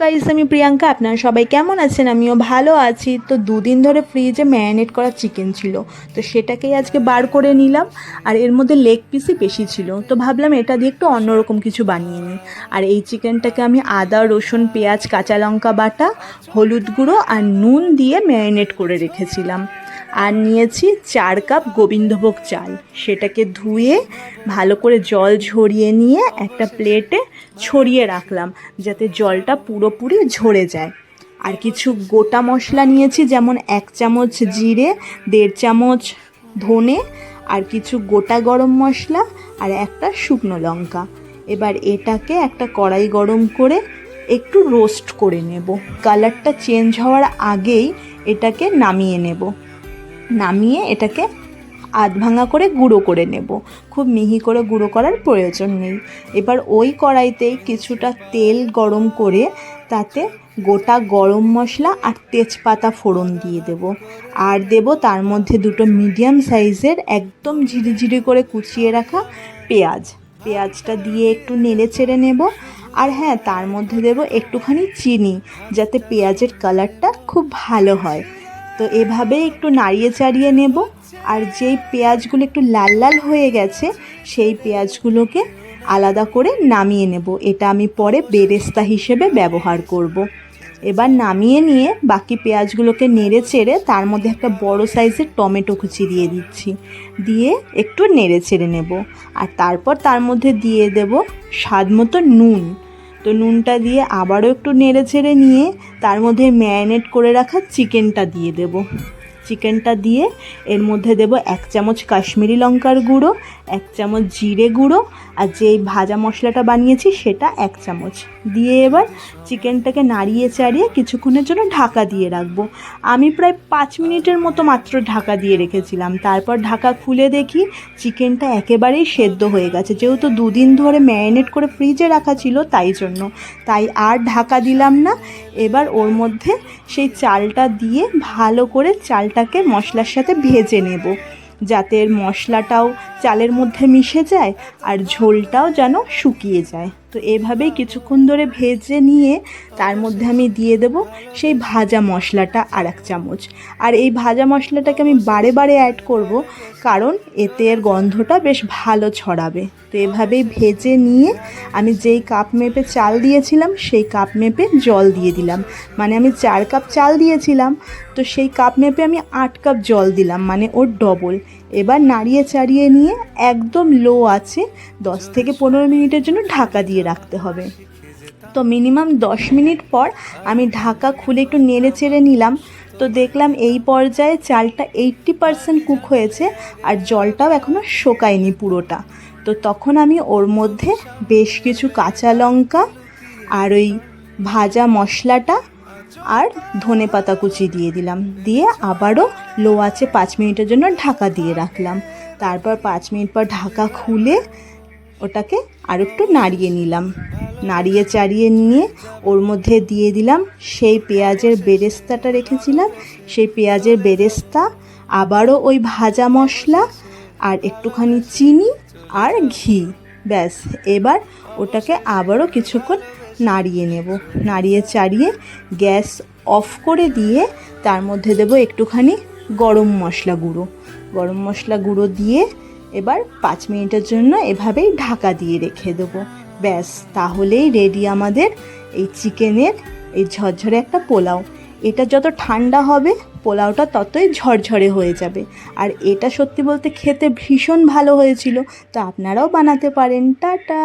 Guys আমি প্রিয়াঙ্কা, আপনারা সবাই কেমন আছেন? আমিও ভালো আছি। তো দুদিন ধরে ফ্রিজে ম্যারিনেট করা চিকেন ছিল। তো সেটাকেই আজকে বার করে নিলাম। আর এর মধ্যে লেগ পিসই বেশি ছিল। তো ভাবলাম এটা দিয়ে একটু অন্যরকম কিছু বানিয়ে নিই। আর এই চিকেনটাকে আমি আদা, রসুন, পেঁয়াজ, কাঁচা লঙ্কা বাটা, হলুদ গুঁড়ো আর নুন দিয়ে ম্যারিনেট করে রেখেছিলাম। আর নিয়েছি চার কাপ গোবিন্দভোগ চাল। সেটাকে ধুয়ে, ভালো করে জল ঝরিয়ে নিয়ে একটা প্লেটে ছড়িয়ে রাখলাম, যাতে জলটা পুরোপুরি ঝরে যায়। আর কিছু গোটা মশলা নিয়েছি, যেমন এক চামচ জিরে, দেড় চামচ ধনে, আর কিছু গোটা গরম মশলা, আর একটা শুকনো লঙ্কা। এবার এটাকে একটা কড়াই গরম করে একটু রোস্ট করে নেব। কালারটা চেঞ্জ হওয়ার আগেই এটাকে নামিয়ে নেব। নামিয়ে এটাকে আধ ভাঙা করে গুঁড়ো করে নেব। খুব মিহি করে গুঁড়ো করার প্রয়োজন নেই। এবার ওই কড়াইতেই কিছুটা তেল গরম করে তাতে গোটা গরম মশলা আর তেজপাতা ফোড়ন দিয়ে দেব। আর দেব তার মধ্যে দুটো মিডিয়াম সাইজের একদম ঝিরিঝিরি করে কুচিয়ে রাখা পেঁয়াজ। পেঁয়াজটা দিয়ে একটু নেড়ে চেড়ে নেব। আর হ্যাঁ তার মধ্যে দেব একটুখানি চিনি, যাতে পেঁয়াজের কালারটা খুব ভালো হয়। তো এভাবে একটু নাড়িয়ে চাড়িয়ে নেব। আর যেই পেঁয়াজগুলো একটু লাল লাল হয়ে গেছে, সেই পেঁয়াজগুলোকে আলাদা করে নামিয়ে নেব। এটা আমি পরে বেরেস্তা হিসেবে ব্যবহার করব। এবার নামিয়ে নিয়ে বাকি পেঁয়াজগুলোকে নেড়ে চেড়ে তার মধ্যে একটা বড় সাইজের টমেটো কুচি দিয়ে দিচ্ছি। দিয়ে একটু নেড়ে চেড়ে নেব। আর তারপর তার মধ্যে দিয়ে দেব স্বাদ মতো নুন। তো নুনটা দিয়ে আবারও একটু নেড়ে ছেড়ে নিয়ে তার মধ্যে ম্যারিনেট করে রাখা চিকেনটা দিয়ে দেব। চিকেনটা দিয়ে এর মধ্যে দেব এক চামচ কাশ্মীরি লঙ্কার গুঁড়ো, এক চামচ জিরে গুঁড়ো আর যেই ভাজা মশলাটা বানিয়েছি সেটা এক চামচ। দিয়ে এবার চিকেনটাকে নাড়িয়ে চাড়িয়ে কিছুক্ষণের জন্য ঢাকা দিয়ে রাখব। আমি প্রায় পাঁচ মিনিটের মতো মাত্র ঢাকা দিয়ে রেখেছিলাম। তারপর ঢাকা খুলে দেখি চিকেনটা একেবারেই সেদ্ধ হয়ে গেছে। যেহেতু দুদিন ধরে ম্যারিনেট করে ফ্রিজে রাখা ছিল তাই জন্য। তাই আর ঢাকা দিলাম না। এবার ওর মধ্যে সেই চালটা দিয়ে ভালো করে চালটাকে মশলার সাথে ভেজে নেব। যাতে মশলাটাও চালের মধ্যে মিশে যায় আর ঝোলটাও যেন শুকিয়ে যায়। তো এভাবেই কিছুক্ষণ ধরে ভেজে নিয়ে তার মধ্যে আমি দিয়ে দেব সেই ভাজা মশলাটা আর এক চামচ। আর এই ভাজা মশলাটাকে আমি বারে বারে অ্যাড করব কারণ এতে এর গন্ধটা বেশ ভালো ছড়াবে। তো এভাবেই ভেজে নিয়ে আমি যেই কাপ মেপে চাল দিয়েছিলাম, সেই কাপ মেপে জল দিয়ে দিলাম। মানে আমি চার কাপ চাল দিয়েছিলাম, তো সেই কাপ মেপে আমি আট কাপ জল দিলাম মানে ওর ডবল এবার নাড়িয়ে চাড়িয়ে নিয়ে একদম লো আছে, দশ থেকে পনেরো মিনিটের জন্য ঢাকা দিয়ে রাখতে হবে। তো মিনিমাম দশ মিনিট পর আমি ঢাকা খুলে একটু নেড়ে চেড়ে নিলাম। তো দেখলাম এই পর্যায়ে চালটা এইট্টি পারসেন্ট কুক হয়েছে আর জলটাও এখনও শোকায়নি পুরোটা। তো তখন আমি ওর মধ্যে বেশ কিছু কাঁচা লঙ্কা আর ওই ভাজা মশলাটা আর ধনে পাতা কুচি দিয়ে দিলাম। দিয়ে আবারও লো আছে পাঁচ মিনিটের জন্য ঢাকা দিয়ে রাখলাম। তারপর পাঁচ মিনিট পর ঢাকা খুলে ওটাকে আর একটু নাড়িয়ে নিলাম। নাড়িয়ে চাড়িয়ে নিয়ে ওর মধ্যে দিয়ে দিলাম সেই পেঁয়াজের বেরেস্তাটা রেখেছিলাম। সেই পেঁয়াজের বেরেস্তা, আবারও ওই ভাজা মশলা আর একটুখানি চিনি আর ঘি। ব্যাস, এবার ওটাকে আবারও কিছুক্ষণ নাড়িয়ে নেব। নাড়িয়ে চাড়িয়ে গ্যাস অফ করে দিয়ে তার মধ্যে দেব একটুখানি গরম মশলা গুঁড়ো। গরম মশলা গুঁড়ো দিয়ে এবার পাঁচ মিনিটের জন্য এভাবেই ঢাকা দিয়ে রেখে দেবো। ব্যাস, তাহলেই রেডি আমাদের এই চিকেনের এই ঝরঝরে একটা পোলাও। এটা যত ঠান্ডা হবে, পোলাওটা ততই ঝরঝরে হয়ে যাবে। আর এটা সত্যি বলতে খেতে ভীষণ ভালো হয়েছিল। তো আপনারাও বানাতে পারেন। টাটা!